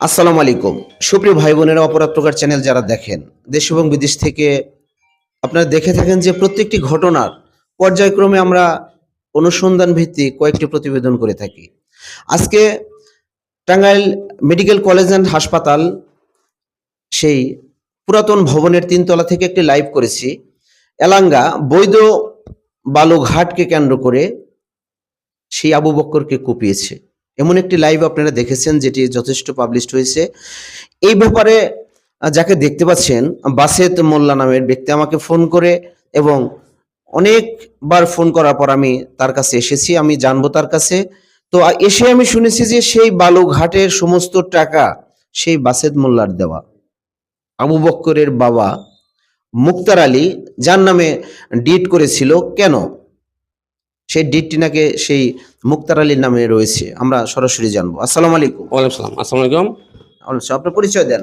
আসসালামু আলাইকুম। সুপ্রিয় ভাই বোনেরা অপরাধ প্রকার চ্যানেল যারা দেখেন, দেশ এবং বিদেশ থেকে আপনারা দেখে থাকেন যে প্রত্যেকটি ঘটনার পর্যায়ক্রমে আমরা অনুসন্ধান ভিত্তিক কয়েকটি প্রতিবেদন করে থাকি। আজকে টাঙ্গাইল মেডিকেল কলেজ অ্যান্ড হাসপাতাল সেই পুরাতন ভবনের তিনতলা থেকে একটি লাইভ করেছি। এলাঙ্গা, বৈধ বালুঘাটকে কেন্দ্র করে সেই আবু বক্করকে কুপিয়েছে। এমন একটি লাইভ আপনারা দেখেছেন যেটি যথেষ্ট পাবলিশড হয়েছে। এই ব্যাপারে যাকে দেখতে পাচ্ছেন, বাসেত মোল্লা নামের ব্যক্তি আমাকে ফোন করে এবং অনেকবার ফোন করার পর আমি তার কাছে এসেছি, আমি জানব তার কাছে। তো এসে আমি শুনেছি যে সেই বালুঘাটের সমস্ত টাকা সেই বাসেত মোল্লার দেওয়া। আবু বক্করের বাবা মুক্তার আলী, যার নামে ডিট করেছিল। কেন? সেই ডিটটি নাকি সেই মুক্তার আলীর নামে রয়েছে। আমরা সরাসরি জানব। আসসালামু আলাইকুম। ওয়ালাইকুম সালাম আসসালামু আলাইকুম। আপনার পরিচয় দেন।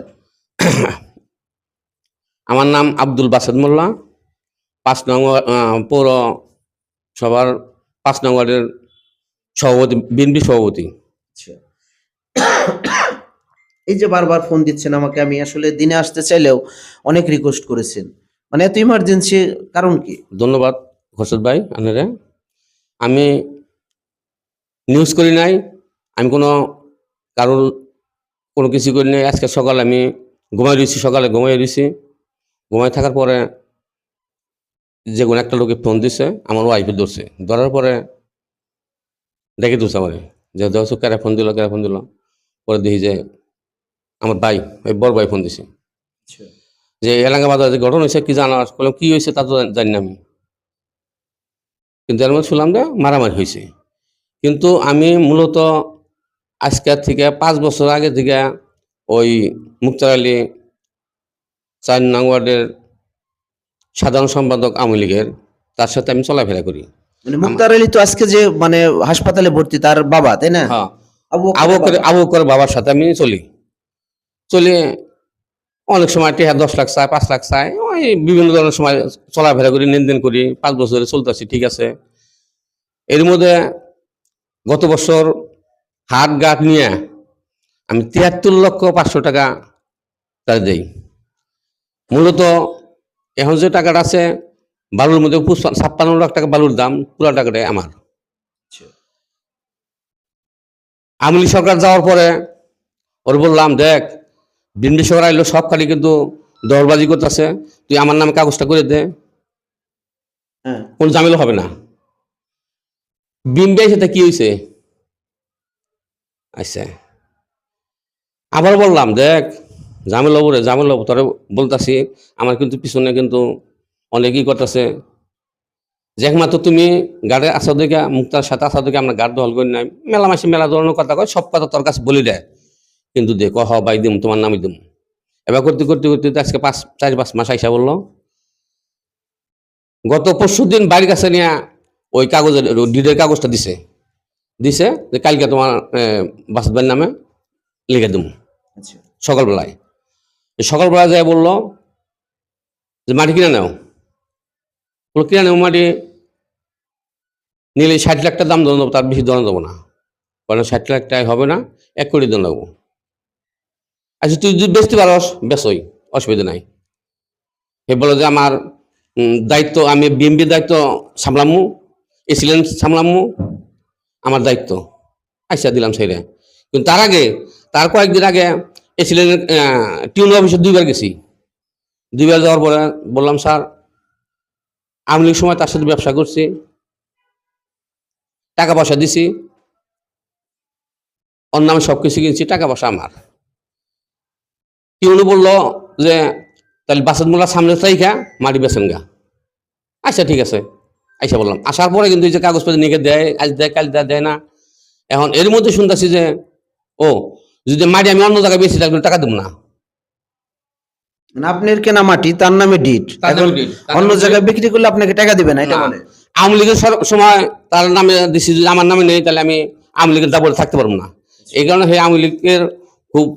আমার নাম আব্দুল বাসেদ মোল্লা। পাঁচ নং পৌর সবার পাঁচ নং ওয়ার্ডের সভাপতি বিএনপি সভাপতি। আচ্ছা। এই যে বারবার ফোন দিচ্ছেন আমাকে আমি আসলে দিনে আসতে চাইলেও অনেক রিকোয়েস্ট করেছেন। মানে এত ইমার্জেন্সি কারণ কি? ধন্যবাদ খোরশেদ ভাই আনারে আমি নিউজ করি নাই আমি কোনো কারোর কোনো কিছু করি নাই। আজকে সকালে আমি ঘুমাই রয়েছি সকালে ঘুমাই রয়েছি। ঘুমাই থাকার পরে যে কোনো একটা লোকে ফোন দিছে আমার ওয়াইফে ধরছে। ধরার পরে ডেকে তুলছে আমার যে দেওয়া কেরা ফোন দিল কেরা ফোন দিল? পরে দেখি যে আমার ভাই ওই বড় ভাই ফোন দিছে। যে এলাকা বাজার যে ঘটনা হয়েছে কি জানা বললাম কি হয়েছে তা তো জানি না আমি। কিন্তু এর মধ্যে শুনলাম যে মারামারি হয়েছে। কিন্তু আমি মূলত আজকের থেকে পাঁচ বছর আগে থেকে ওই মুক্তার আলী চার নং ওয়ার্ডের সাধারণ সম্পাদক আওয়ামী লীগের তার সাথে আমি চলাফেরা করি। মানে মুক্তার আলী তো আজকে যে মানে হাসপাতালে ভর্তি তার বাবা তাই না? হ্যাঁ। আবু করে বাবার সাথে আমি চলি। চলে অনেক সময় টেহা দশ লাখ চায় পাঁচ লাখ চায় ওই বিভিন্ন ধরনের সময় চলাফেরা করি লেনদেন করি পাঁচ বছরে চলতেছি ঠিক আছে। এর মধ্যে গত বছর হাট গাট নিয়ে আমি তিয়াত্তর লক্ষ পাঁচশো টাকা তার দেই। মূলত এখন যে টাকাটা আছে বালুর মধ্যে ছাপ্পান্ন লাখ টাকা বালুর দাম পুরো টাকাটাই আমার। আমলি সরকার যাওয়ার পরে ওর বললাম দেখ বিন্দি সরকার আইলো সব খালি কিন্তু দরবাজি করতেছে। তুই আমার নামে কাগজটা করে দে। হ্যাঁ। কোন ঝামেলা হবে না। বিম্বে সেটা কি হয়েছে আচ্ছা আবার বললাম, দেখ ঝামেলা হব রে ঝামেলা হব তোরে বলতাছি, আমার কিন্তু পিছনে কিন্তু অনেকই করতেছে। যে একমাত্র তুমি গাড়ে আসা দেখে, মুক্তার সাথে আসা দেখে আমরা গাড় দল করি নাই। মেলা মাসে মেলা ধরনের কথা কয়, সব কথা তোর কাছে বলি দেয়। কিন্তু দে কহ বাই দিম, তোমার নামই দিম। এবার করতে করতে করতে আজকে পাঁচ, চার, পাঁচ মাস আইসা বলল। গত পরশু দিন বাড়ির কাছে নিয়ে ওই কাগজের ডিডের কাগজটা দিছে। দিছে যে কালকে তোমার বাসুদের নামে লিখে দেবো আচ্ছা। সকালবেলায়। সকালবেলা যায় বলল যে মাটি কিনে নাও। বলল কিনে নেও মাটি। নিলে ষাট লাখ টাকা দাম দেবো তার বেশি দাম দেবো না। কারণ ষাট লাখ টাকা হবে না এক কোটি দাম দেবো। আচ্ছা তুই যদি বেচতে পারস বেসই অসুবিধা নাই। এ বলো যে আমার দায়িত্ব আমি বিএমপির দায়িত্ব সামলামু এসিলেন সামলামু আমার দায়িত্ব। আচ্ছা দিলাম সেইরে কিন্তু তার আগে, তার কয়েকদিন আগে এসিলেন টিউন অফিসে দুইবার গেছি। দুইবার যাওয়ার পরে বললাম, স্যার, আওয়ামী লীগ সময় তার সাথে ব্যবসা করছি। টাকা পয়সা দিছি। ওর নামে সব কিছু কিনছি, টাকা পয়সা আমার। টিউনু বলল যে, তাহলে বাসের মোলার সামনে তাইকা মাটি বেছেন গা। আচ্ছা ঠিক আছে। আচ্ছা বললাম। আসার পরে কিন্তু এই যে কাগজপত্র নিয়ে দেয় আজ দেয় কাল দেয় দেয় না। এখন এর মধ্যে শুনতেছি যে ও যদি মাটি আমি অন্য জায়গায় বেশি থাকলে টাকা দেবো না। মানে আপনার কেনা মাটি তার নামে ডিট অন্য জায়গায় বিক্রি করলে আপনাকে টাকা দিবে না এটা। বলে। আওয়ামী লীগের সময় তার নামে দিছি যদি আমার নামে নেই তাহলে আমি আওয়ামী লীগের দাবরে থাকতে পারব না। এই কারণে সেই আওয়ামী লীগের খুব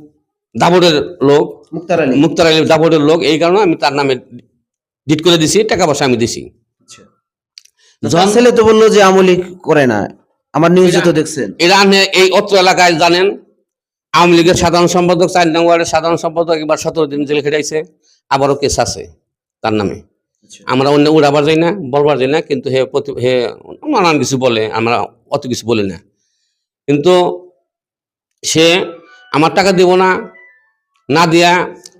লোক মুক্তার আলী। মুক্তার দাবরের লোক এই কারণে আমি তার নামে ডিট করে দিছি টাকা পয়সা আমি দিছি। ছেলে তো বলল যে আমলি করে না। আমার নিউজে তো দেখছেন। এরা আনে এই অত্র এলাকায় জানেন আওয়ামী লীগের সাধারণ সম্পাদক চার নং ওয়ার্ডের সাধারণ সম্পাদক এবার সতেরো দিন জেল খেটাইছে আবারও কেস আছে তার নামে। আমরা অন্য উড়াবার যাই না বলবার যাই না কিন্তু হে প্রতি হে নানান কিছু বলে আমরা অত কিছু বলি না। কিন্তু সে আমার টাকা দিব না না দিয়া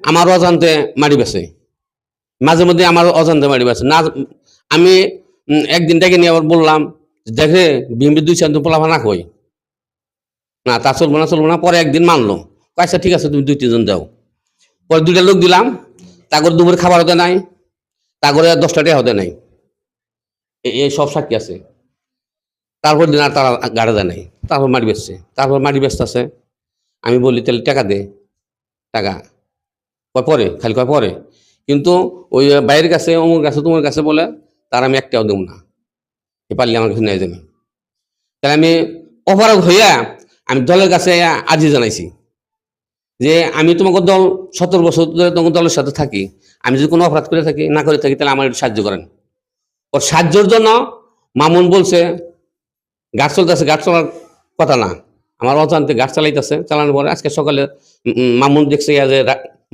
আমার অজান্তে মারি বেছে। মাঝে মধ্যে আমার অজান্তে মারি বেছে। না আমি একদিন ডেকে নিয়ে আবার বললাম, দেখে বিএমপি দুই চার পোলাফা না কই না, তা চলবো না চলবো না। পরে একদিন মানলো। আচ্ছা ঠিক আছে, তুমি দুই, তিনজন দাও। পরে দুইটা লোক দিলাম। তাগর দুপুরে খাবার হতে নাই। তাগরে দশটা টাকা হতে নাই। এই সব সাক্ষী আছে। তারপর দিন আর তারা গাড়ি দেয় নাই। তারপর মাটি বেচছে। তারপর মাটি ব্যস্ত আছে আমি বলি, তাহলে টাকা দে। টাকা? কয়, পরে? খালি কয়, পরে? কিন্তু ওই বাইরের কাছে, অমুর কাছে, তোমার কাছে বলে তার আমি একটাও দেব না। এ পারলে আমার কাছে নেয় যাবে তাহলে আমি অপরাধ হইয়া আমি দলের কাছে আজি জানাইছি যে আমি তোমাকে দল, সতেরো বছর ধরে তোমাকে দলের সাথে থাকি। আমি যদি কোনো অপরাধ করে থাকি, না করে থাকি, তাহলে আমার একটু সাহায্য করেন। ওর সাহায্যের জন্য মামুন বলছে গাছ চলতেছে গাছ চলার কথা না। আমার অজান্তে গাছ চালাইতেছে। চালানোর পরে আজকে সকালে মামুন দেখছে যে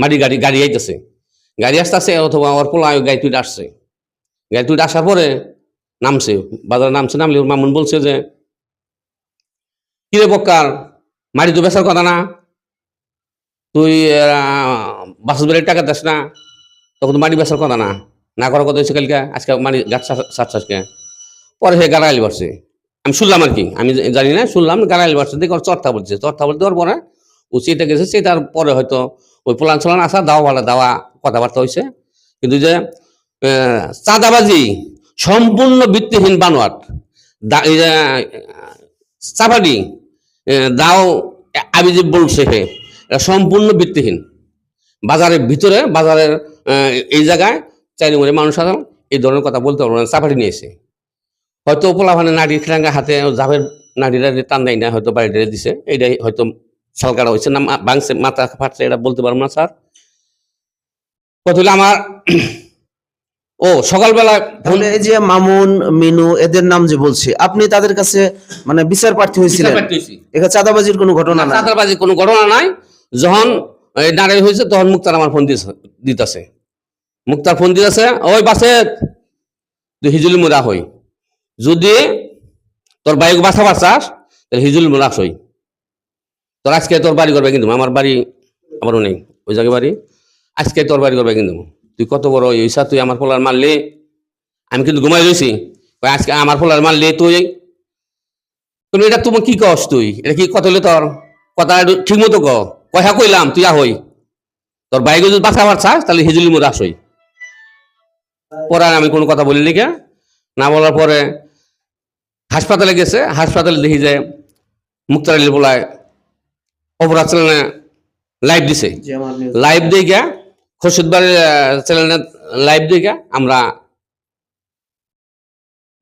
মাটি গাড়ি গাড়ি আইতেছে। গাড়ি আসতে আসতেছে অথবা ওর গাড়ি তুই আসছে। গাড়ি তুই আসার পরে নামছে, বাজারে নামছে, নামলে ওর মামুন বলছে যে, কিরে বক্কার মাটি তো বেচার কথা না। তুই বাসুর বাড়ির টাকা দিস না, তখন তো বেচার কথা না। না করার কথা হয়েছে কালকে, আজকে মাটি গাছ সাতটাকে পরে সে গালাগালি বাড়ছে আমি শুনলাম আর কি, আমি জানি না, শুনলাম গালাগালি বাড়ছে দেখে চর্চা বলছে, চর্থা বলতে ওর পরে ও চেটে গেছে সেটার পরে হয়তো ওই পোলান চলান আসা, দাওয়া ভালো দাওয়া, কথাবার্তা হয়েছে। কিন্তু যে চাঁদাবাজি, সম্পূর্ণ ভিত্তিহীন বানোয়াট। চাপাটি দাও আবিজি বলছে হে সম্পূর্ণ ভিত্তিহীন। বাজারের ভিতরে, বাজারের এই জায়গায় চাইলে মরে মানুষ সাধারণ এই ধরনের কথা বলতে পারব না চাপাটি নিয়েছে হয়তো পোলাভানে নাড়ি খিলাঙ্গা হাতে জাভের নাড়িটা টান দেয় না, হয়তো বাড়িটা দিছে, এইটাই হয়তো সালকাটা হয়েছে না ভাঙছে, মাথা ফাটছে, এটা বলতে পারব না, স্যার। হলো আমার ও সকালবেলা এই যে মামুন মিনু এদের নাম যে বলছি আপনি তাদের কাছে মানে বিচার প্রার্থী হয়েছিলেন। এখানে চাঁদাবাজির কোনো ঘটনা না চাঁদাবাজি কোনো ঘটনা নাই। যখন নারী হয়েছে তখন মুক্তার আমার ফোন দিতেছে। মুক্তার ফোন দিতেছে ওই বাসে তুই হিজুলি মুরা হই। যদি তোর বাইক বাসা বাসাস তাহলে হিজুলি মুরা হই। তোর আজকে তোর বাড়ি করবে কিন্তু আমার বাড়ি আমারও নেই ওই জায়গায় বাড়ি। আজকে তোর বাড়ি করবে কিন্তু। তুই কত বড় ইসা তুই আমার পোলার মারলি? আমি কিন্তু ঘুমাই রয়েছি আজকে আমার পোলার মারলি তুই? তুমি এটা তুমি কি কস তুই? এটা কি কত হলে তোর? কথা ঠিক মতো ক কয়া কইলাম তুই আহই। তোর বাইকে যদি বাঁচা পারছাস তাহলে হিজুলি মোর আসই। পরে আমি কোনো কথা বলিনি কে? না বলার পরে হাসপাতালে গেছে। হাসপাতালে দেখি যে মুক্তার আলী বলায় অপরাধ লাইভ দিছে। লাইভ দিয়ে গিয়া খোরশেদ বাড়ির চ্যানেলে লাইভ দিয়ে আমরা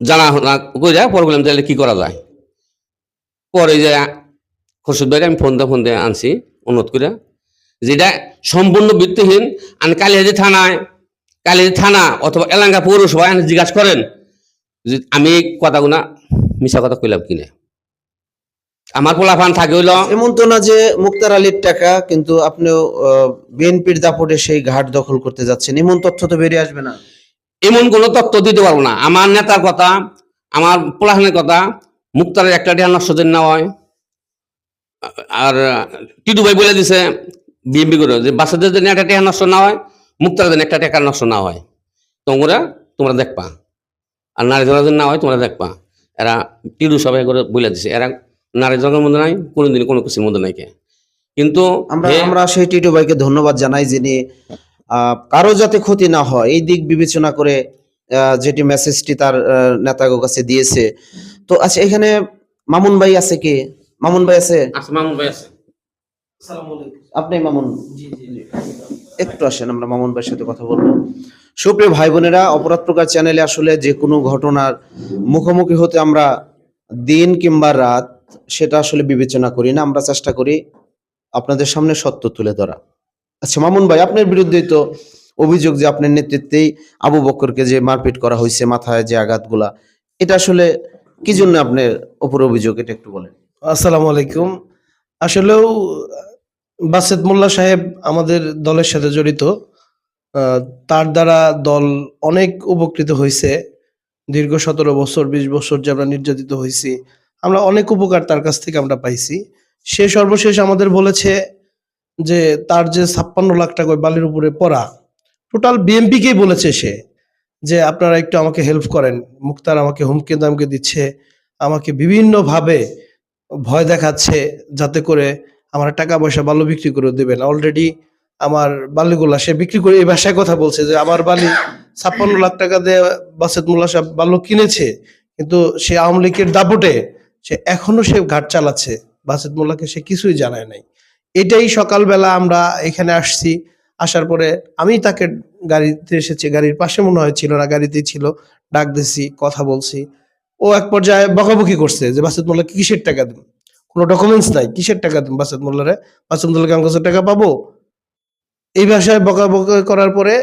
জানা না কইরা পরে বললাম, তাহলে কি করা যায়? পরে যে খোরশেদ বাড়ি আমি ফোন দিয়ে ফোন দিয়ে আনছি, অনুরোধ করে যেটা সম্পূর্ণ ভিত্তিহীন আমি কালিহাজি থানায় কালিহাজি থানা অথবা এলাঙ্গা পৌরসভায় জিজ্ঞাসা করেন আমি এই কথাগুলা মিশা কথা কইলাম কিনে। আমার পোলাফান থাকে হইল এমন তো না যে মুক্তার আলীর টাকা কিন্তু আপনিও বিএনপির দাপটে সেই ঘাট দখল করতে যাচ্ছেন। এমন তথ্য তো বেরিয়ে আসবে না। এমন কোনো তথ্য দিতে পারব না। আমার নেতার কথা আমার পোলাহানের কথা মুক্তারের একটা টিয়া নষ্ট না হয়। আর টিটু ভাই বলে দিছে বিএমপি করে যে বাচ্চাদের জন্য একটা টিয়া নষ্ট না হয় মুক্তারের জন্য একটা টাকা নষ্ট না হয়। তোমরা তোমরা দেখবা। আর নারী জনের জন্য না হয় তোমরা দেখবা। এরা টিটু সবাই করে বলে দিছে। এরা নারী জনের মধ্যে নাই কোনোদিন কোনো কিছুর মধ্যে নাই কে। কিন্তু আমরা আমরা সেই টিটু ভাইকে ধন্যবাদ জানাই যিনি কারও যাতে ক্ষতি না হয় এই দিক বিবেচনা করে যেটি মেসেজটি তার নেতাগো কাছে দিয়েছে। তো আচ্ছা এখানে মামুন ভাই আছে কি? মামুন ভাই আছে? আচ্ছা, মামুন ভাই আছে। আপনি মামুন? একটু আসেন আমরা মামুন ভাইয়ের সাথে কথা বলব। সুপ্রিয় ভাই বোনেরা অপরাধ প্রকার চ্যানেলে আসলে যে কোনো ঘটনার মুখোমুখি হতে আমরা দিন কিংবা রাত সেটা আসলে বিবেচনা করি না, আমরা চেষ্টা করি আপনাদের সামনে সত্য তুলে ধরা। আচ্ছা মামুন ভাই, আপনার বিরুদ্ধেই তো অভিযোগ যে আপনার নেতৃত্বেই আবু বক্করকে যে মারপিট করা হয়েছে, মাথায় যে আঘাতগুলা, এটা আসলে কি জন্য আপনার উপর অভিযোগ, এটা একটু বলেন। আসসালামু আলাইকুম। আসলেও বাসেদ মোল্লা সাহেব আমাদের দলের সাথে জড়িত তার দ্বারা দল অনেক উপকৃত হয়েছে। দীর্ঘ সতেরো বছর, বিশ বছর যে আমরা নির্যাতিত হয়েছি আমরা অনেক উপকার তার কাছ থেকে আমরা পাইছি। সে সর্বশেষ আমাদের বলেছে যে তার যে ছাপ্পান্ন লাখ টাকা বালির উপরে পড়া টোটাল বিএমপিকেই বলেছে সে? যে আপনারা একটু আমাকে হেল্প করেন। মুক্তার আমাকে হুমকি দামকে দিচ্ছে, আমাকে বিভিন্নভাবে ভয় দেখাচ্ছে যাতে করে আমার টাকা পয়সা বালু বিক্রি করে দেবেন। অলরেডি আমার বালিগুলা সে বিক্রি করে এই ভাষায় কথা বলছে যে আমার বালি ছাপ্পান্ন লাখ টাকা দিয়ে বাসেদ মোল্লা সাহেব বালু কিনেছে, কিন্তু সে আওয়ামী লীগের দাপটে সে এখনও সে ঘাট চালাচ্ছে। বাসেত মোল্লাকে সে কিছুই জানায় নাই। এটাই সকালবেলা আমরা এখানে আসছি। আসার পরে আমি তাকে গাড়িতে এসেছি। গাড়ির পাশে মনে হয় ছিল না, গাড়িতেই ছিল। ডাক দিছি, কথা বলছি। ও এক পর্যায়ে বকাবকি করছে যে বাসেত মোল্লা কিসের টাকা দেন কোনো ডকুমেন্টস নাই। কিসের টাকা দেন বাসেত মোল্লারে? বাসেত মোল্লাকে আমার কাছে টাকা পাবো? এই ভাষায় বকাবকি করার পরে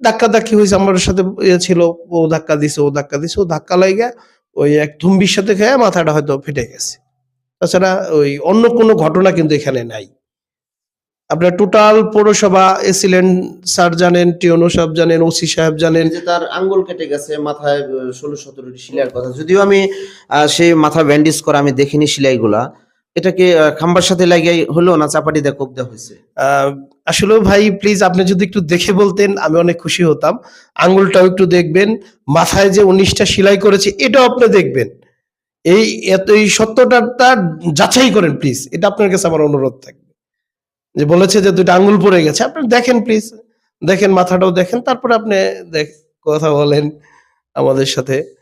ধাক্কা ধাক্কি হয়েছে। আমার সাথে ইয়ে ছিল। ও ধাক্কা দিছে, ও ধাক্কা দিছে। ও ধাক্কা লাগে ওই এক থুম্বির সাথে খেয়ে মাথাটা হয়তো ফেটে গেছে। তাছাড়া ওই অন্য কোনো ঘটনা কিন্তু এখানে নাই। আপনার টোটাল পৌরসভা এসিলেন স্যার জানেন, টিওনো সাহেব জানেন, ওসি সাহেব জানেন। যে তার আঙ্গুল কেটে গেছে মাথায় ষোলো সতেরোটি সিলাইয়ের কথা। যদিও আমি সেই মাথা ব্যান্ডেজ করা আমি দেখিনি সিলাইগুলা এটাকে খাম্বার সাথে লাগিয়ে হলো না চাপাটি দিয়ে কোপ দেওয়া হয়েছে? আসলে ভাই প্লিজ আপনি যদি একটু দেখে বলতেন, আমি অনেক খুশি হতাম। আঙ্গুলটাও একটু দেখবেন। মাথায় যে উনিশটা সেলাই করেছে, এটাও আপনি দেখবেন। এই, এত, এই সত্যটা যাচাই করেন প্লিজ এটা আপনার কাছে আমার অনুরোধ থাকবে। যে বলেছে যে দুইটা আঙ্গুল পড়ে গেছে, আপনি দেখেন প্লিজ দেখেন, মাথাটাও দেখেন, তারপরে আপনি দেখ- কথা বলেন আমাদের সাথে।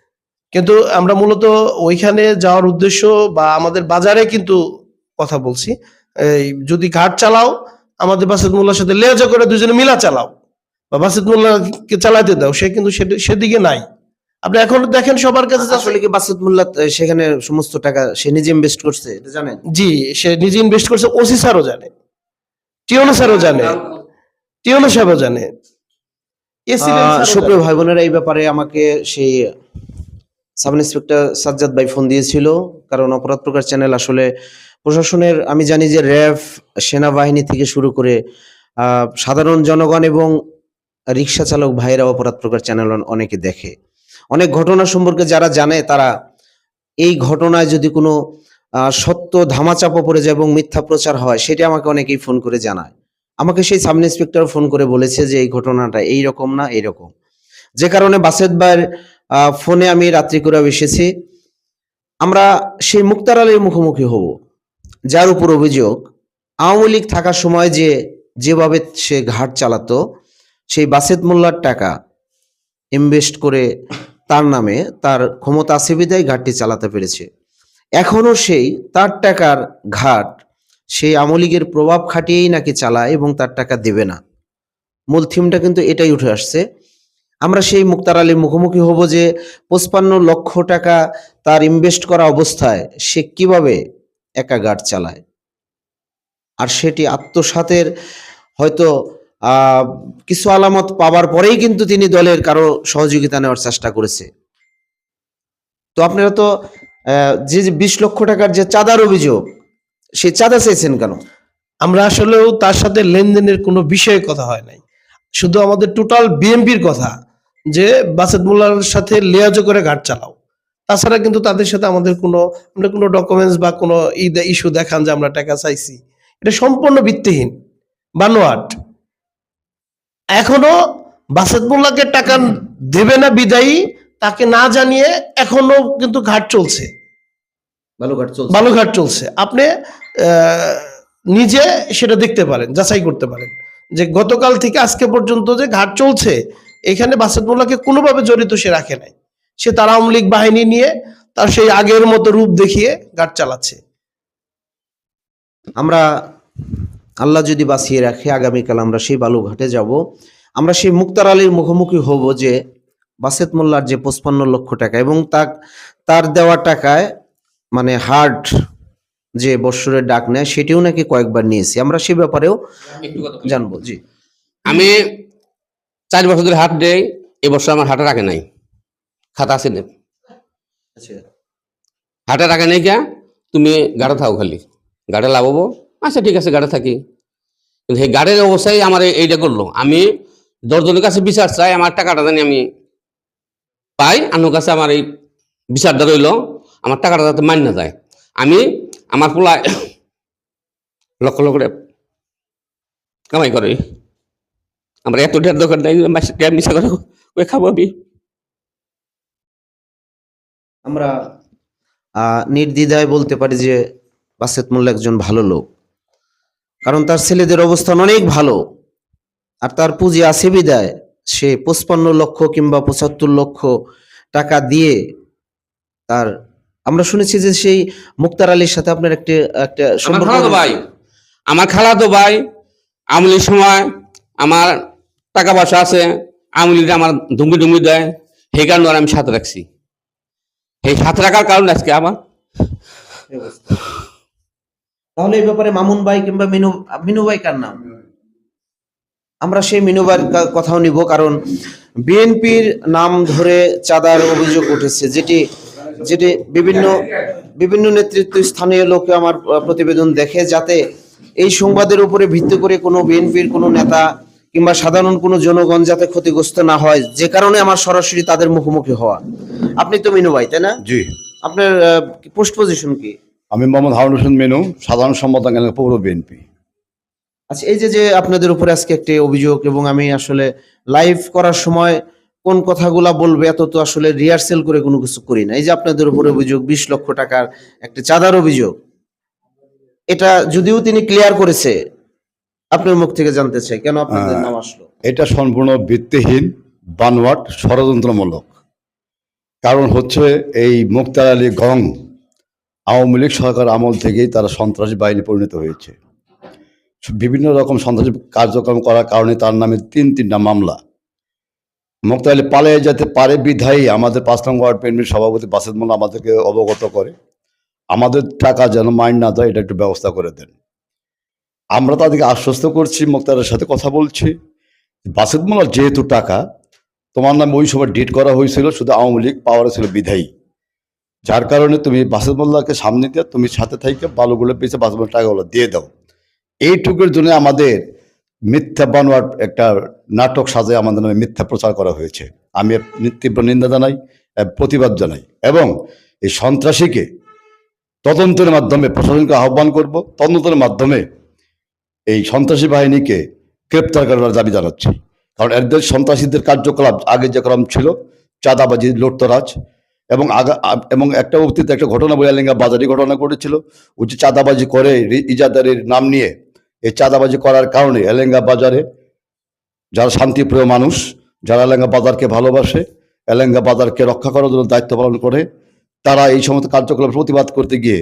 কিন্তু আমরা মূলত ওইখানে যাওয়ার উদ্দেশ্য বা আমাদের বাজারে কিন্তু কথা বলছি। এই যদি ঘাট চালাও আমাদের বাসেদ মোল্লার সাথে লেজা করে দুজনে মিলা চালাও বা বাসেদ মোল্লাকে চালাতে দাও সে কিন্তু সেদিকে নাই। আপনি এখন দেখেন সবার কাছে আসলে আসলে কি বাসুদ মোল্লা সেখানে সমস্ত টাকা সে নিজে ইনভেস্ট করছে এটা জানেন? জি সে নিজে ইনভেস্ট করছে ওসি স্যারও জানে টিওনো স্যারও জানে টিওনো সাহেবও জানে। সুপ্রিয় ভাই বোনেরা এই ব্যাপারে আমাকে সেই সাব ইন্সপেক্টর সাজ্জাদ ভাই ফোন দিয়েছিল, কারণ অপরাধ প্রকার চ্যানেল আসলে প্রশাসনের, আমি জানি যে র্যাব, সেনাবাহিনী থেকে শুরু করে সাধারণ জনগণ এবং রিক্সা চালক ভাইরা অপরাধ প্রকার চ্যানেল অনেকে দেখে। অনেক ঘটনা সম্পর্কে যারা জানে, তারা এই ঘটনায় যদি কোনো সত্য ধামাচাপা পড়ে যায় এবং মিথ্যা প্রচার হয়, সেটা আমাকে অনেকেই ফোন করে জানায়। আমাকে সেই সাব ইন্সপেক্টর ফোন করে বলেছে যে এই ঘটনাটা এই রকম না, এইরকম। যে কারণে বাসেদ ভাইয়ের ফোনে আমি রাত্রি করে এসেছি। আমরা সেই মুক্তার আলীর মুখোমুখি হব, যার উপর অভিযোগ, আওয়ামী লীগ থাকার সময় যে যেভাবে সে ঘাট চালাতো, সেই বাসেদ মোল্লার টাকা ইনভেস্ট করে তার নামে তার ক্ষমতা আছে বিদায় ঘাটটি চালাতে পেরেছে। এখনও সেই তার টাকার ঘাট সেই আওয়ামী লীগের প্রভাব খাটিয়েই নাকি চালায় এবং তার টাকা দেবে না। মূল থিমটা কিন্তু এটাই উঠে আসছে। আমরা সেই মুক্তার আলীর মুখোমুখি হব যে পঁচপান্ন লক্ষ টাকা তার ইনভেস্ট করা অবস্থায় সে কীভাবে একা গার্ড চালায়? আর সেটি আত্মসাতের হয়তো কিছু আলামত পাওয়ার পরেই কিন্তু তিনি দলের কারও সহযোগিতা নেওয়ার চেষ্টা করেছে। তো আপনারা তো যে যে বিশ লক্ষ টাকার যে চাঁদার অভিযোগ সে চাঁদা চাইছেন কেন? আমরা আসলেও তার সাথে লেনদেনের কোনো বিষয়ে কথা হয় নাই। শুধু আমাদের টোটাল বিএমপির কথা। যে বাসেদ মোল্লার সাথে লেয়াজো করে ঘাট চালাও। তাছাড়া কিন্তু তাদের সাথে আমাদের কোনো আমরা কোনো ডকুমেন্টস বা কোনো ইস্যু দেখান যে আমরা টাকা চাইছি। এটা সম্পূর্ণ ভিত্তিহীন বানোয়াট। এখনও বাসেদ মোল্লাকে টাকা দেবে না বিদায়ী তাকে না জানিয়ে এখনও কিন্তু ঘাট চলছে। বালুঘাট চলছে। বালুঘাট চলছে। আপনি নিজে সেটা দেখতে পারেন যাচাই করতে পারেন। যে গতকাল থেকে আজকে পর্যন্ত যে ঘাট চলছে এখানে বাসেদ মোল্লাকে কোনোভাবে জড়িত সে রাখে নাই। সে তার আওয়ামী লীগ বাহিনী নিয়ে তার সেই আগের মতো রূপ দেখিয়ে ঘাট চালাচ্ছে। আমরা আল্লাহ যদি বাঁচিয়ে রাখে আগামীকাল আমরা সেই বালুঘাটে যাব। আমরা সেই মুক্তার আলীর মুখোমুখি হব যে বাসেত মোল্লার যে পঁচপান্ন লক্ষ টাকা এবং তার তার দেওয়া টাকায় মানে হার্ট যে বৎসরের ডাক নেয় সেটিও নাকি কয়েকবার নিয়েছি। আমরা সে ব্যাপারেও জানব জি। আমি চার বছর ধরে হাট দেই এবছর আমার হাটের আগে নাই। খাতা আছে না। আচ্ছা। হাটের আগে নেই কে তুমি গাড়া থাও খালি। গাড়ি লাগাবো আচ্ছা ঠিক আছে গাড়ি থাকি। কিন্তু সেই গাড়ির অবস্থায় আমার এইটা করল। আমি দশজনের কাছে বিচার চাই আমার টাকাটা জানি আমি পাই আনুর কাছে আমার এই বিচারটা রইল। আমার টাকাটা যাতে মান্য না যায়। আমি আমার পোলায় লক্ষ লক্ষ কামাই করে। আমার এত টাকার দোকান নাই মিশা করে ওই খাব আমি? আমরা আহ, নির্দ্বিধায় বলতে পারি যে বাসেত মোল্লা একজন ভালো লোক। কারণ তার ছেলেদের অবস্থান অনেক ভালো। আর তার পুঁজি আছে বিদায়। সে পঁচপান্ন লক্ষ কিংবা পঁচাত্তর লক্ষ টাকা দিয়ে তার আমরা শুনেছি যে সেই মুক্তার আলীর সাথে আপনার একটি একটা সম্পর্ক ভাই। আমার খালাতো ভাই আমলির সময় আমার টাকা পয়সা আছে আমলিটা আমার ধুমকি ধুমকি দেয়, সেই কারণে আমি সাথে রাখছি। সেই সাথে রাখার কারণে আজকে আমার। তাহলে এই ব্যাপারে মামুন ভাই কিংবা মিনু মিনু ভাই কার নাম? আমরা সেই মিনু ভাইয়ের কথাও নিব, কারণ বিএনপির নাম ধরে চাঁদার অভিযোগ উঠেছে, যেটি যেটি বিভিন্ন বিভিন্ন নেতৃত্ব স্থানীয় লোকে আমার প্রতিবেদন দেখে, যাতে এই সংবাদের উপরে ভিত্তি করে কোনো বিএনপির কোনো নেতা কিংবা সাধারণ কোনো জনগণ যাতে ক্ষতিগ্রস্ত না হয় যে কারণে আমার সরাসরি তাদের মুখোমুখি হওয়া। আপনি তো মিনু ভাই তাই না? জি। আপনার পোস্ট পজিশন কি? আমি মোহাম্মদ হারুন হোসেন মেনু সাধারণ সম্পাদক পৌর বিএনপি। আচ্ছা এই যে যে আপনাদের উপরে আজকে একটি অভিযোগ এবং আমি আসলে লাইভ করার সময় কোন কথাগুলা বলবে এত তো আসলে রিহার্সেল করে কোনো কিছু করি না। এই যে আপনাদের উপরে অভিযোগ বিশ লক্ষ টাকার একটা চাঁদার অভিযোগ এটা যদিও তিনি ক্লিয়ার করেছে আপনার মুখ থেকে জানতে চাই কেন আপনাদের নাম আসলো? এটা সম্পূর্ণ ভিত্তিহীন বানোয়াট ষড়যন্ত্রমূলক। কারণ হচ্ছে এই মুক্তার আলী গং আওয়ামী লীগ সরকার আমল থেকেই তারা সন্ত্রাসী বাহিনী পরিণত হয়েছে। বিভিন্ন রকম সন্ত্রাসী কার্যক্রম করার কারণে তার নামে তিন তিনটা মামলা। মুক্তার আলী পালিয়ে যেতে পারে বিধায়ী আমাদের পাঁচ নং ওয়ার্ড বিএনপির সভাপতি বাসেদ মোল্লা আমাদেরকে অবগত করে। আমাদের টাকা যেন মাইন্ড না দেয় এটা একটু ব্যবস্থা করে দেন। আমরা তাদেরকে আশ্বস্ত করছি, মুক্তারের সাথে কথা বলছি। বাসেদ যেহেতু টাকা, তোমার নামে ওই সময় ডিট করা হয়েছিল, শুধু আওয়ামী লীগ পাওয়ারে ছিল বিধায়ী। যার কারণে তুমি বাসেদ মোল্লাকে সামনে দিয়ে তুমি সাথে থাইকে বালুগুলো পেয়েছে বাসেদ মোল্লার টাকাগুলো দিয়ে দাও। এইটুকুর জন্য আমাদের মিথ্যা বানোয়ার একটা নাটক সাজায় আমাদের নামে মিথ্যা প্রচার করা হয়েছে। আমি তীব্র নিন্দা জানাই প্রতিবাদ জানাই। এবং এই সন্ত্রাসীকে তদন্তের মাধ্যমে প্রশাসনকে আহ্বান করব, তদন্তের মাধ্যমে এই সন্ত্রাসী বাহিনীকে গ্রেপ্তার করার দাবি জানাচ্ছি। কারণ এদের সন্ত্রাসীদের কার্যকলাপ আগে যে ক্রম ছিল, চাঁদাবাজি, লুটতরাজ, এবং আগা, এবং একটা অতীতে একটা ঘটনা বয়ালিঙ্গা বাজারে ঘটনা ঘটেছিল। ওই যে চাঁদাবাজি করে ইজাদারের নাম নিয়ে এই চাঁদাবাজি করার কারণে এলেঙ্গা বাজারে যারা শান্তিপ্রিয় মানুষ, যারা এলেঙ্গা বাজারকে ভালোবাসে এলেঙ্গা বাজারকে রক্ষা করার জন্য দায়িত্ব পালন করে, তারা এই সমস্ত কার্যকলাপ প্রতিবাদ করতে গিয়ে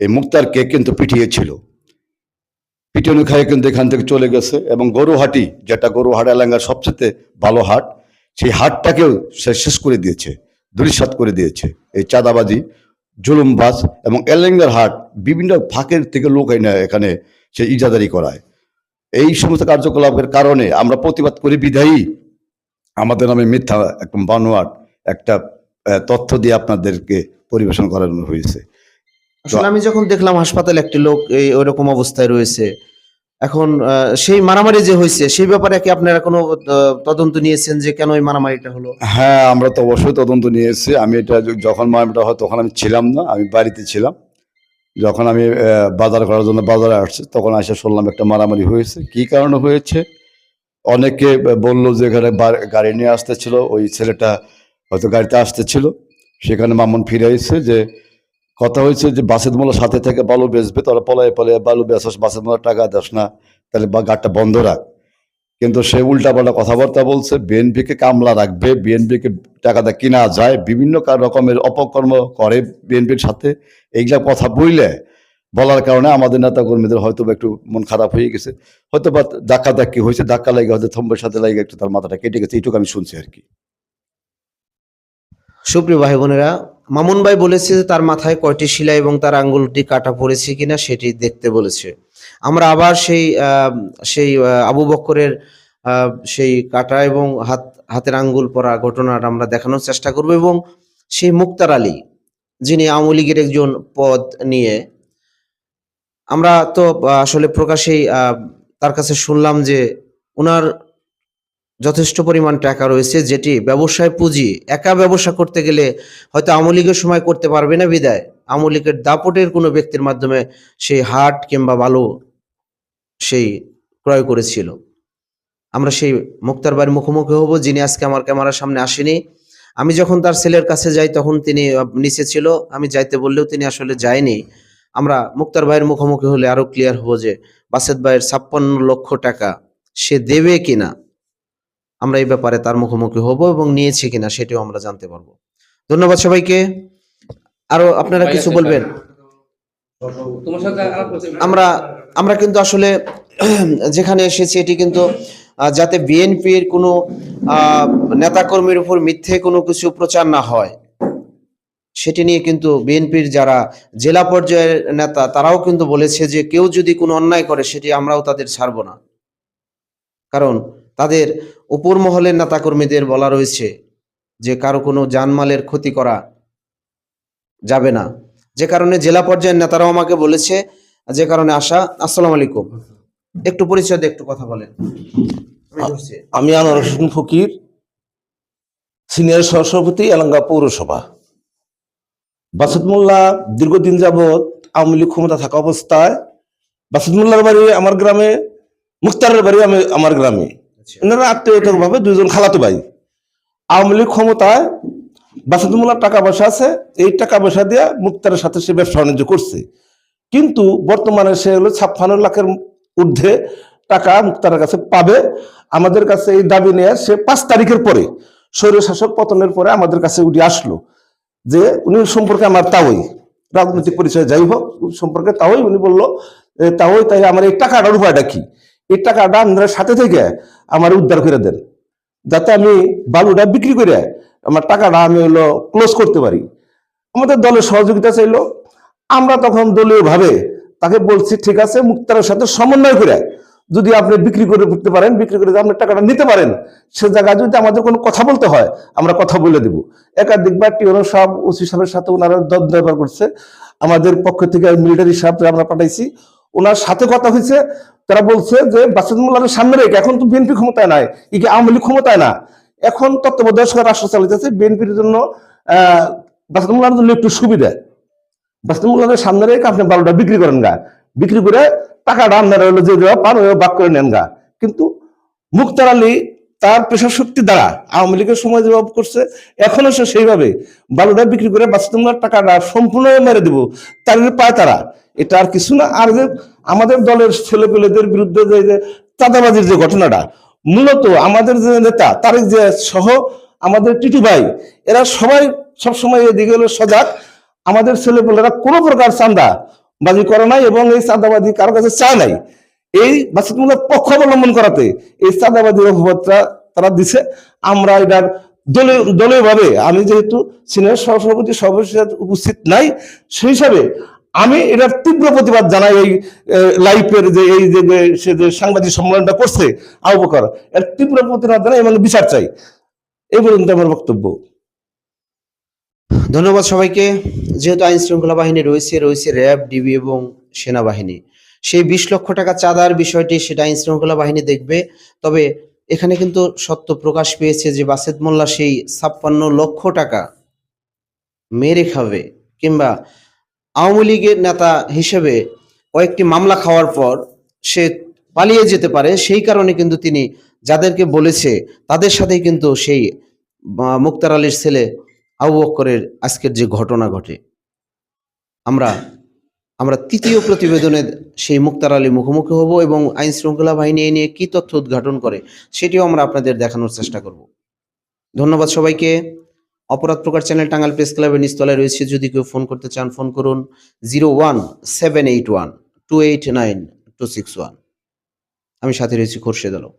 এই মুক্তারকে কিন্তু পিটিয়েছিল। পিটুনি খায় কিন্তু এখান থেকে চলে গেছে এবং গরুহাটি, যেটা গরুহাট এলাকার সবচেয়ে ভালো হাট, সেই হাটটাকেও সে শেষ করে দিয়েছে দুরিসাত করে দিয়েছে। এই চাঁদাবাজি, জুলুমবাজ এবং এলেঙ্গার হাট বিভিন্ন ফাঁকের থেকে লোক এনে এখানে সে ইজাদারি করায়। এই সমস্ত কার্যকলাপের কারণে আমরা প্রতিবাদ করি বিধায়ী। আমাদের নামে মিথ্যা একদম বানোয়াট একটা তথ্য দিয়ে আপনাদেরকে পরিবেশন করানো হয়েছে। আসলে আমি যখন দেখলাম হাসপাতালে একটি লোক এই ওইরকম অবস্থায় রয়েছে এখন সেই মারামারি যে হয়েছে সেই ব্যাপারে কি আপনারা কোনো তদন্ত নিয়েছেন যে কেন ওই মারামারিটা হলো? হ্যাঁ আমরা তো অবশ্যই তদন্ত নিয়ে এসেছি আমি এটা যখন মারামারিটা হয় তখন আমি ছিলাম না আমি বাড়িতে ছিলাম। যখন আমি বাজার করার জন্য বাজারে আসছি তখন এসে শুনলাম একটা মারামারি হয়েছে। কি কারণে হয়েছে? অনেকে বলল যে এখানে গাড়ি নিয়ে আসতেছিল ওই ছেলেটা হয়তো গাড়িতে আসতেছিল। সেখানে মামুন ফিরে এসেছে যে কথা হয়েছে যে বাসেদ মোল্লার সাথে থেকে বালু বেচবে, তোরা পলায় পলায় বালু বেচাস বাসেদ মোল্লার টাকা দাস না, তাহলে বা গাড়িটা বন্ধ রাখ। কিন্তু সে উল্টাপাল্টা কথাবার্তা বলছে, বিএনপিকে কামলা রাখবে, বিএনপিকে টাকাটা কিনা যায়, বিভিন্ন রকমের অপকর্ম করে বিএনপির সাথে, এইগুলা কথা বইলে বলার কারণে আমাদের নেতা কর্মীদের হয়তো একটু মন খারাপ হয়ে গেছে। হয়তো বা ধাক্কা ধাক্কি হয়েছে, ধাক্কা লাগে হয়তো থম্বের সাথে লাগে একটু তার মাথাটা কেটে গেছে, এইটুকু আমি শুনছি আর কি। সুপ্রিয় ভাই বোনেরা মামুন ভাই বলেছে যে তার মাথায় কয়টি শিলা এবং তার আঙ্গুলটি কাটা পড়েছে কিনা সেটি দেখতে বলেছে। আমরা আবার সেই সেই আবু বক্করের সেই কাটা এবং হাত, হাতের আঙ্গুল পরা ঘটনাটা আমরা দেখানোর চেষ্টা করব এবং সেই মুক্তার আলী, যিনি আওয়ামী লীগের একজন পদ নিয়ে, আমরা তো আসলে প্রকাশেই তার কাছে শুনলাম যে ওনার যথেষ্ট পরিমাণ টাকা রয়েছে, যেটি ব্যবসায় পুঁজি, একা ব্যবসা করতে গেলে হয়তো আওয়ামী লীগের সময় করতে পারবে না বিদায়। আওয়ামী লীগের দাপটের কোনো ব্যক্তির মাধ্যমে সেই হাট কিংবা বালু সেই ক্রয় করেছিল। আমরা সেই মুক্তার বাড়ির মুখোমুখি হব, যিনি আজকে আমার ক্যামেরার সামনে আসেনি। আমি যখন তার ছেলের কাছে যাই, তখন তিনি নিচে ছিল। আমি যাইতে বললেও তিনি আসলে যায়নি। আমরা মুক্তার ভাইয়ের মুখোমুখি হলে আরও ক্লিয়ার হব যে বাসেদ ভাইয়ের ছাপ্পান্ন লক্ষ টাকা সে দেবে কিনা। আমরা এই ব্যাপারে তার মুখোমুখি হব এবং নিয়েছে কিনা সেটাও আমরা জানতে পারব। ধন্যবাদ সবাইকে। আরও আপনারা কিছু বলবেন? আমরা আমরা কিন্তু আসলে যেখানে এসেছি এটি কিন্তু যাতে বিএনপির কোনো নেতাকর্মীর উপর মিথ্যে কোনো কিছু প্রচার না হয় সেটি নিয়ে কিন্তু বিএনপির যারা জেলা পর্যায়ের নেতা তারাও কিন্তু বলেছে যে কেউ যদি কোনো অন্যায় করে সেটি আমরাও তাদের ছাড়বো না। কারণ তাদের উপর মহলের নেতাকর্মীদের বলা রয়েছে যে কারও কোনো জানমালের ক্ষতি করা যাবে না। যে কারণে জেলা পর্যায়ের নেতারাও আমাকে বলেছে যে কারণে আসা আসসালাম আলাইকুম। একটু পরিচয় দিয়ে একটু কথা বলেন। আমি আনোয়ার হোসেন ফকির সিনিয়র সহসভাপতি এলাঙ্গা পৌরসভা। বাসুদ মোল্লা দীর্ঘদিন যাবৎ আওয়ামী লীগ ক্ষমতা থাকা অবস্থায় বাসুদ মোল্লার বাড়ি আমার গ্রামে মুক্তারের বাড়ি আমি আমার গ্রামে। এনারা আত্মীয়তার ভাবে দুইজন খালাতো ভাই। আওয়ামী লীগ ক্ষমতায় বাসুদ মোল্লার টাকা পয়সা আছে, এই টাকা পয়সা দিয়ে মুক্তারের সাথে সে ব্যবসা বাণিজ্য করছে। কিন্তু বর্তমানে সে হলো ছাপ্পান্ন লাখের ঊর্ধ্বে টাকা মুক্তারের কাছে পাবে। আমাদের কাছে এই দাবি নিয়ে সে পাঁচ তারিখের পরে স্বৈর শাসক পতনের পরে আমাদের কাছে উঠে আসলো যে উনি সম্পর্কে আমার তাওই, রাজনৈতিক পরিচয় যাই হোক সম্পর্কে তাওই, উনি বলল তাওই, তাই আমার এই টাকাটার উপায়টা কি? এই টাকাটা আপনারা সাথে থেকে আমার উদ্ধার করে দেন। যাতে আমি বালুটা বিক্রি করে আমার টাকাটা আমি হলো ক্লোজ করতে পারি। আমাদের দলের সহযোগিতা চাইলো। আমরা তখন দলীয় ভাবে তাকে বলছি, ঠিক আছে, মুক্তারের সাথে সমন্বয় করে যদি আপনি বিক্রি করে করতে পারেন, বিক্রি করে আপনি টাকাটা নিতে পারেন, সে জায়গায় যদি আমাদের কোনো কথা বলতে হয়, আমরা কথা বলে দিব। একাধিকবার টিওনো সাহেব, ওসি সাহেবের সাথে ওনারা দ্বন্দ্ব করছে। আমাদের পক্ষ থেকে মিলিটারি সাহেব আমরা পাঠাইছি। ওনার সাথে কথা হয়েছে, তারা বলছে যে বাসুদ মোল্লার সামনে রেখে এখন তো বিএনপি ক্ষমতায় নাই কি আওয়ামী ক্ষমতায় না। এখন তত্ত্বাবধায়ক সরকার রাষ্ট্র চালিতেছে বিএনপির জন্য বাসুদ মোল্লার জন্য একটু সুবিধা। বাসুদ মোল্লার সামনে রেখে আপনি বালুটা বিক্রি করেন গা। বিক্রি করে টাকাটা আপনারা হলো যে দেওয়া পান বাক করে নেন গা। কিন্তু মুক্তার আলী তার পেশার শক্তি দ্বারা আওয়ামী লীগের সময় যেভাবে করছে। এখনও সে সেইভাবে বালুটা বিক্রি করে বাস্তবনার টাকাটা সম্পূর্ণ মেরে দেব। তার পায় তারা। এটা আর কিছু না। আর যে আমাদের দলের ছেলেপেলেদের বিরুদ্ধে যে চাঁদাবাজির যে ঘটনাটা, মূলত আমাদের যে নেতা তারেক যে সহ আমাদের টিটু ভাই, এরা সবাই সবসময় এদিকে হলো সজাগ। আমাদের ছেলেপেলেরা কোনো প্রকার চাঁদা বাজি করে নাই এবং এই চাঁদাবাজি কারও কাছে চায় নাই। এই বাসিতমূলক পক্ষ অবলম্বন করাতে এই চাঁদাবাজির অভিভাবকরা তারা দিছে। আমরা এটার দলীয় ভাবে আমি যেহেতু সিনিয়র সহসভাপতি সর্বশেষ উপস্থিত নাই, সেই হিসাবে আমি এটার তীব্র প্রতিবাদ জানাই এই লাইফের যে এই যে সে যে সাংবাদিক সম্মেলনটা করছে আবুবকর এর তীব্র প্রতিবাদ জানাই এবং বিচার চাই। এই পর্যন্ত আমার বক্তব্য। ধন্যবাদ সবাইকে। যেহেতু আইন শৃঙ্খলা বাহিনী রয়েছে রয়েছে র্যাব, ডিবি এবং সেনাবাহিনী। সেই বিশ লক্ষ টাকা চাঁদার বিষয়টি সেটা আইন শৃঙ্খলা বাহিনী দেখবে। তবে এখানে কিন্তু সত্য প্রকাশ পেয়েছে যে বাসেদ মোল্লা সেই ছাপ্পান্ন লক্ষ টাকা মেরে খাবে কিংবা আওয়ামী লীগের নেতা হিসেবে কয়েকটি মামলা খাওয়ার পর সে পালিয়ে যেতে পারে। সেই কারণে কিন্তু তিনি যাদেরকে বলেছে তাদের সাথেই কিন্তু সেই মুক্তার আলীর ছেলে আবু বক্করের আজকের যে ঘটনা ঘটে। আমরা আমরা তৃতীয় প্রতিবেদনে সেই মুক্তার আলী মুখোমুখি হব এবং আইন শৃঙ্খলা বাহিনী এ নিয়ে কি তথ্য উদ্ঘাটন করে সেটিও আমরা আপনাদের দেখানোর চেষ্টা করব। ধন্যবাদ সবাইকে। অপরাধ প্রকার চ্যানেল টাঙ্গাল প্রেস ক্লাবের নিচতলায় রয়েছে। যদি কেউ ফোন করতে চান, ফোন করুন zero one seven eight one two eight nine two six one. আমি সাথে রয়েছি খোরশেদ আলম।